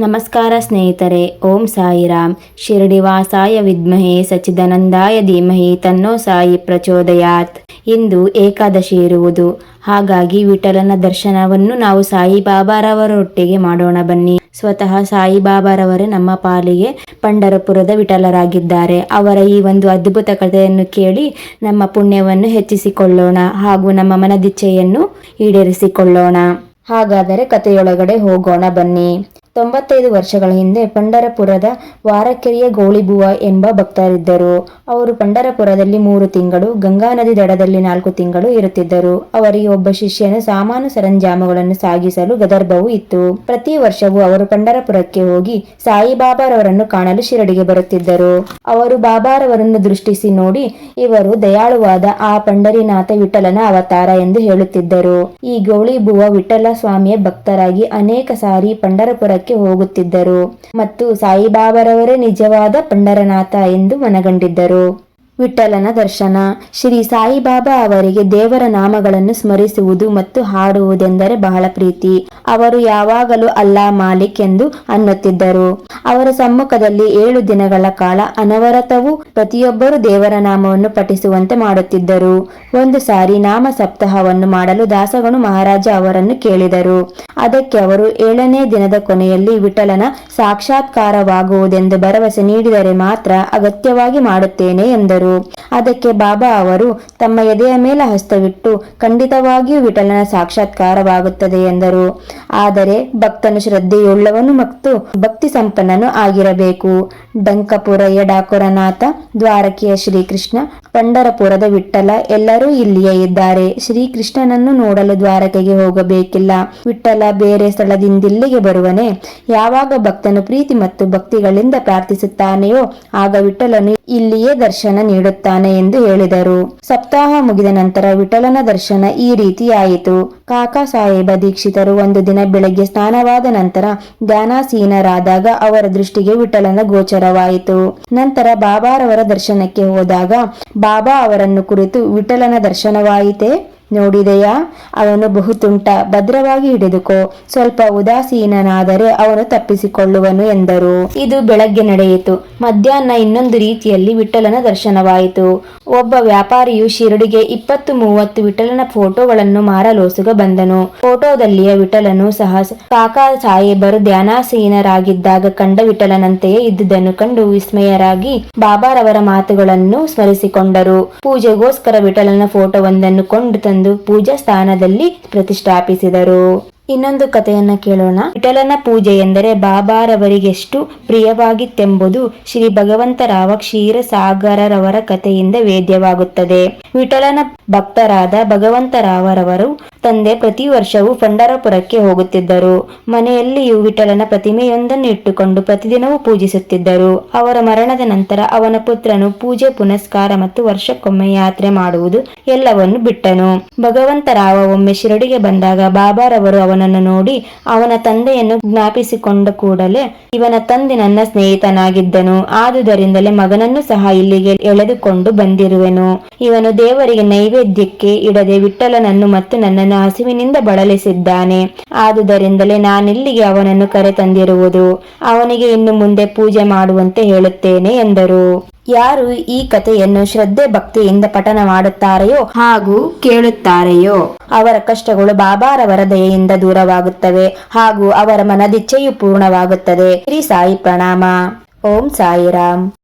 ನಮಸ್ಕಾರ ಸ್ನೇಹಿತರೆ, ಓಂ ಸಾಯಿರಾಮ್. ಶಿರಡಿವಾಸಾಯ ವಿದ್ಮಹೆ ಸಚಿದಾನಂದಾಯ ಧೀಮಹಿ ತನ್ನೋ ಸಾಯಿ ಪ್ರಚೋದಯಾತ್. ಇಂದು ಏಕಾದಶಿ ಇರುವುದು. ಹಾಗಾಗಿ ವಿಠಲನ ದರ್ಶನವನ್ನು ನಾವು ಸಾಯಿಬಾಬಾರವರೊಟ್ಟಿಗೆ ಮಾಡೋಣ ಬನ್ನಿ. ಸ್ವತಃ ಸಾಯಿಬಾಬಾರವರೇ ನಮ್ಮ ಪಾಲಿಗೆ ಪಂಡರಪುರದ ವಿಠಲರಾಗಿದ್ದಾರೆ. ಅವರ ಈ ಒಂದು ಅದ್ಭುತ ಕಥೆಯನ್ನು ಕೇಳಿ ನಮ್ಮ ಪುಣ್ಯವನ್ನು ಹೆಚ್ಚಿಸಿಕೊಳ್ಳೋಣ ಹಾಗೂ ನಮ್ಮ ಮನದಿಚ್ಛೆಯನ್ನು ಈಡೇರಿಸಿಕೊಳ್ಳೋಣ. ಹಾಗಾದರೆ ಕಥೆಯೊಳಗಡೆ ಹೋಗೋಣ ಬನ್ನಿ. ತೊಂಬತ್ತೈದು ವರ್ಷಗಳ ಹಿಂದೆ ಪಂಡರಪುರದ ವಾರಕೆರೆಯ ಗೋಳಿಬುವ ಎಂಬ ಭಕ್ತರಿದ್ದರು. ಅವರು ಪಂಡರಪುರದಲ್ಲಿ ಮೂರು ತಿಂಗಳು ಗಂಗಾ ನದಿ ದಡದಲ್ಲಿ ನಾಲ್ಕು ತಿಂಗಳು ಇರುತ್ತಿದ್ದರು. ಅವರಿಗೆ ಒಬ್ಬ ಶಿಷ್ಯನು ಸಾಮಾನು ಸರಂಜಾಮುಗಳನ್ನು ಸಾಗಿಸಲು ಗದರ್ಭವೂ ಇತ್ತು. ಪ್ರತಿ ವರ್ಷವೂ ಅವರು ಪಂಡರಪುರಕ್ಕೆ ಹೋಗಿ ಸಾಯಿಬಾಬಾರವರನ್ನು ಕಾಣಲು ಶಿರಡಿಗೆ ಬರುತ್ತಿದ್ದರು. ಅವರು ಬಾಬಾರವರನ್ನು ದೃಷ್ಟಿಸಿ ನೋಡಿ, ಇವರು ದಯಾಳುವಾದ ಆ ಪಂಡರಿನಾಥ ವಿಠಲನ ಅವತಾರ ಎಂದು ಹೇಳುತ್ತಿದ್ದರು. ಈ ಗೌಳಿಬುವ ವಿಠಲ ಸ್ವಾಮಿಯ ಭಕ್ತರಾಗಿ ಅನೇಕ ಸಾರಿ ಪಂಡರಪುರಕ್ಕೆ ಹೋಗುತ್ತಿದ್ದರು ಮತ್ತು ಸಾಯಿಬಾಬಾರವರೇ ನಿಜವಾದ ಪಂಡರನಾಥ ಎಂದು ಮನಗಂಡಿದ್ದರು. ವಿಠಲನ ದರ್ಶನ. ಶ್ರೀ ಸಾಯಿಬಾಬಾ ಅವರಿಗೆ ದೇವರ ನಾಮಗಳನ್ನು ಸ್ಮರಿಸುವುದು ಮತ್ತು ಹಾಡುವುದೆಂದರೆ ಬಹಳ ಪ್ರೀತಿ. ಅವರು ಯಾವಾಗಲೂ ಅಲ್ಲಾ ಮಾಲಿಕ್ ಎಂದು ಅನ್ನುತ್ತಿದ್ದರು. ಅವರ ಸಮ್ಮುಖದಲ್ಲಿ ಏಳು ದಿನಗಳ ಕಾಲ ಅನವರತವೂ ಪ್ರತಿಯೊಬ್ಬರು ದೇವರ ನಾಮವನ್ನು ಪಠಿಸುವಂತೆ ಮಾಡುತ್ತಿದ್ದರು. ಒಂದು ಸಾರಿ ನಾಮ ಸಪ್ತಾಹವನ್ನು ಮಾಡಲು ದಾಸಗಣು ಮಹಾರಾಜ ಅವರನ್ನು ಕೇಳಿದರು. ಅದಕ್ಕೆ ಅವರು ಏಳನೇ ದಿನದ ಕೊನೆಯಲ್ಲಿ ವಿಠಲನ ಸಾಕ್ಷಾತ್ಕಾರವಾಗುವುದೆಂದು ಭರವಸೆ ನೀಡಿದರೆ ಮಾತ್ರ ಅಗತ್ಯವಾಗಿ ಮಾಡುತ್ತೇನೆ ಎಂದರು. ಅದಕ್ಕೆ ಬಾಬಾ ಅವರು, ತಮ್ಮ ಎದೆಯ ಮೇಲೆ ಹಸ್ತವಿಟ್ಟು, ಖಂಡಿತವಾಗಿಯೂ ವಿಠಲನ ಸಾಕ್ಷಾತ್ಕಾರವಾಗುತ್ತದೆ ಎಂದರು. ಆದರೆ ಭಕ್ತನು ಶ್ರದ್ಧೆಯುಳ್ಳವನು ಮತ್ತು ಭಕ್ತಿ ಸಂಪನ್ನನು ಆಗಿರಬೇಕು. ಡಂಕಪುರಯ ಡಾಕುರನಾಥ ದ್ವಾರಕೆಯ ಶ್ರೀಕೃಷ್ಣ, ಪಂಡರಪುರದ ವಿಠಲ ಎಲ್ಲರೂ ಇಲ್ಲಿಯೇ ಇದ್ದಾರೆ. ಶ್ರೀಕೃಷ್ಣನನ್ನು ನೋಡಲು ದ್ವಾರಕೆಗೆ ಹೋಗಬೇಕಿಲ್ಲ. ವಿಠಲ ಬೇರೆ ಸ್ಥಳದಿಂದಿಲ್ಲಿಗೆ ಬರುವನೆ? ಯಾವಾಗ ಭಕ್ತನು ಪ್ರೀತಿ ಮತ್ತು ಭಕ್ತಿಗಳಿಂದ ಪ್ರಾರ್ಥಿಸುತ್ತಾನೆಯೋ, ಆಗ ವಿಠಲನು ಇಲ್ಲಿಯೇ ದರ್ಶನ ನೀಡುತ್ತಾನೆ ಎಂದು ಹೇಳಿದರು. ಸಪ್ತಾಹ ಮುಗಿದ ನಂತರ ವಿಠಲನ ದರ್ಶನ ಈ ರೀತಿಯಾಯಿತು. ಕಾಕಾ ಸಾಹೇಬ ದೀಕ್ಷಿತರು ಒಂದು ದಿನ ಬೆಳಗ್ಗೆ ಸ್ನಾನವಾದ ನಂತರ ಧ್ಯಾನಾಸೀನರಾದಾಗ ಅವರ ದೃಷ್ಟಿಗೆ ವಿಠಲನ ಗೋಚರವಾಯಿತು. ನಂತರ ಬಾಬಾರವರ ದರ್ಶನಕ್ಕೆ ಹೋದಾಗ, ಬಾಬಾ ಅವರನ್ನು ಕುರಿತು ವಿಠಲನ ದರ್ಶನವಾಯಿತೆ? ನೋಡಿದೆಯಾ? ಅವನು ಬಹುತುಂಟ, ಭದ್ರವಾಗಿ ಹಿಡಿದುಕೋ, ಸ್ವಲ್ಪ ಉದಾಸೀನನಾದರೆ ಅವನು ತಪ್ಪಿಸಿಕೊಳ್ಳುವನು ಎಂದರು. ಇದು ಬೆಳಗ್ಗೆ ನಡೆಯಿತು. ಮಧ್ಯಾಹ್ನ ಇನ್ನೊಂದು ರೀತಿಯಲ್ಲಿ ವಿಠಲನ ದರ್ಶನವಾಯಿತು. ಒಬ್ಬ ವ್ಯಾಪಾರಿಯು ಶಿರಡಿಗೆ ಇಪ್ಪತ್ತು ಮೂವತ್ತು ವಿಠಲನ ಫೋಟೋಗಳನ್ನು ಮಾರಲೋಸುಗ ಬಂದನು. ಫೋಟೋದಲ್ಲಿಯ ವಿಠಲನು ಸಹ ಕಾಕಾ ಸಾಹೇಬರು ಧ್ಯಾನಾಸೀನರಾಗಿದ್ದಾಗ ಕಂಡ ವಿಠಲನಂತೆಯೇ ಇದ್ದುದನ್ನು ಕಂಡು ವಿಸ್ಮಯರಾಗಿ ಬಾಬಾರವರ ಮಾತುಗಳನ್ನು ಸ್ಮರಿಸಿಕೊಂಡರು. ಪೂಜೆಗೋಸ್ಕರ ವಿಠಲನ ಫೋಟೋವೊಂದನ್ನು ಕೊಂಡು ತಂದು ಪೂಜಾ ಸ್ಥಾನದಲ್ಲಿ ಪ್ರತಿಷ್ಠಾಪಿಸಿದರು. ಇನ್ನೊಂದು ಕಥೆಯನ್ನ ಕೇಳೋಣ. ವಿಠಲನ ಪೂಜೆ ಎಂದರೆ ಬಾಬಾರವರಿಗೆಷ್ಟು ಪ್ರಿಯವಾಗಿತ್ತೆಂಬುದು ಶ್ರೀ ಭಗವಂತರಾವ ಕ್ಷೀರಸಾಗರರವರ ಕಥೆಯಿಂದ ವೇದ್ಯವಾಗುತ್ತದೆ. ವಿಠಲನ ಭಕ್ತರಾದ ಭಗವಂತರಾವರವರು ತಂದೆ ಪ್ರತಿ ವರ್ಷವೂ ಪಂಡರಾಪುರಕ್ಕೆ ಹೋಗುತ್ತಿದ್ದರು. ಮನೆಯಲ್ಲಿಯೂ ವಿಠಲನ ಪ್ರತಿಮೆಯೊಂದನ್ನು ಇಟ್ಟುಕೊಂಡು ಪ್ರತಿದಿನವೂ ಪೂಜಿಸುತ್ತಿದ್ದರು. ಅವರ ಮರಣದ ನಂತರ ಅವನ ಪುತ್ರನು ಪೂಜೆ, ಪುನಸ್ಕಾರ ಮತ್ತು ವರ್ಷಕ್ಕೊಮ್ಮೆ ಯಾತ್ರೆ ಮಾಡುವುದು ಎಲ್ಲವನ್ನು ಬಿಟ್ಟನು. ಭಗವಂತರಾವ ಒಮ್ಮೆ ಶಿರಡಿಗೆ ಬಂದಾಗ ಬಾಬಾರವರು ಅವನನ್ನು ನೋಡಿ ಅವನ ತಂದೆಯನ್ನು ಜ್ಞಾಪಿಸಿಕೊಂಡ ಕೂಡಲೇ ಇವನ ತಂದೆ ನನ್ನ ಸ್ನೇಹಿತನಾಗಿದ್ದನು. ಆದುದರಿಂದಲೇ ಮಗನನ್ನು ಸಹ ಇಲ್ಲಿಗೆ ಎಳೆದುಕೊಂಡು ಬಂದಿರುವೆನು. ಇವನು ದೇವರಿಗೆ ನೈವೇದ್ಯಕ್ಕೆ ಇಡದೆ ವಿಠಲನನ್ನು ಮತ್ತು ನನ್ನನ್ನು ಹಸಿವಿನಿಂದ ಬಳಲಿಸಿದ್ದಾನೆ. ಆದುದರಿಂದಲೇ ನಾನಿಲ್ಲಿಗೆ ಅವನನ್ನು ಕರೆ ತಂದಿರುವುದು ಅವನಿಗೆ ಇನ್ನು ಮುಂದೆ ಪೂಜೆ ಮಾಡುವಂತೆ ಹೇಳುತ್ತೇನೆ ಎಂದರು. ಯಾರು ಈ ಕಥೆಯನ್ನು ಶ್ರದ್ಧೆ ಭಕ್ತಿಯಿಂದ ಪಠನ ಮಾಡುತ್ತಾರೆಯೋ ಹಾಗೂ ಕೇಳುತ್ತಾರೆಯೋ ಅವರ ಕಷ್ಟಗಳು ಬಾಬಾರವರ ದಯೆಯಿಂದ ದೂರವಾಗುತ್ತವೆ ಹಾಗೂ ಅವರ ಮನದಿಚ್ಛೆಯು ಪೂರ್ಣವಾಗುತ್ತದೆ. ಶ್ರೀ ಸಾಯಿ ಪ್ರಣಾಮ. ಓಂ ಸಾಯಿರಾಮ್.